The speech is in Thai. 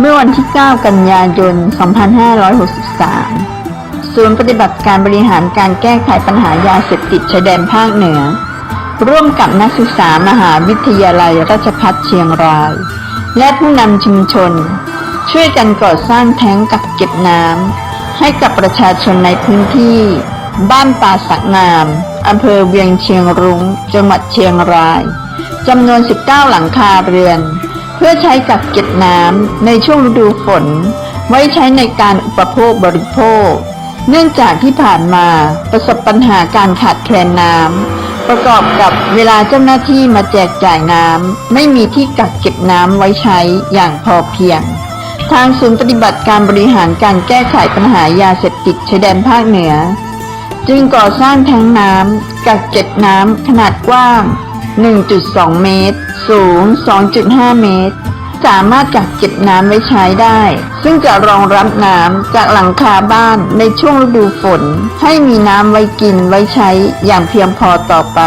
เมื่อวันที่ 9 กันยายน 2563 ศูนย์ปฏิบัติการบริหารการแก้ไขปัญหายาเสพติดชายแดนภาคเหนือ ร่วมกับนักศึกษามหาวิทยาลัยราชภัฏเชียงราย และผู้นำชุมชน ช่วยกันก่อสร้างแท้งกักเก็บน้ำให้กับประชาชนในพื้นที่ บ้านป่าสักงามอำเภอเวียงเชียงรุง้ง จังหวัดเชียงรายจำนวน 19 หลังคาเรือน พื่อใช้กักเก็บน้ำในช่วงฤดูฝน ไว้ใช้ในการอุปโภคบริโภค เนื่องจากที่ผ่านมาประสบปัญหาการขาดแคลนน้ำประกอบกับเวลาเจ้าหน้าที่มาแจกจ่ายน้ำไม่มีที่กักเก็บน้ำไว้ใช้อย่างพอเพียง ทางศูนย์ปฏิบัติการบริหารการแก้ไขปัญหายาเสพติดชายแดนภาคเหนือ จึงก่อสร้างแทงน้ำกักเก็บน้ำขนาดกว้าง 1.2 เมตร สูง 2.5 เมตร สามารถกักเก็บน้ำไว้ใช้ได้ ซึ่งจะรองรับน้ำจากหลังคาบ้านในช่วงฤดูฝน ให้มีน้ำไว้กินไว้ใช้อย่างเพียงพอต่อไป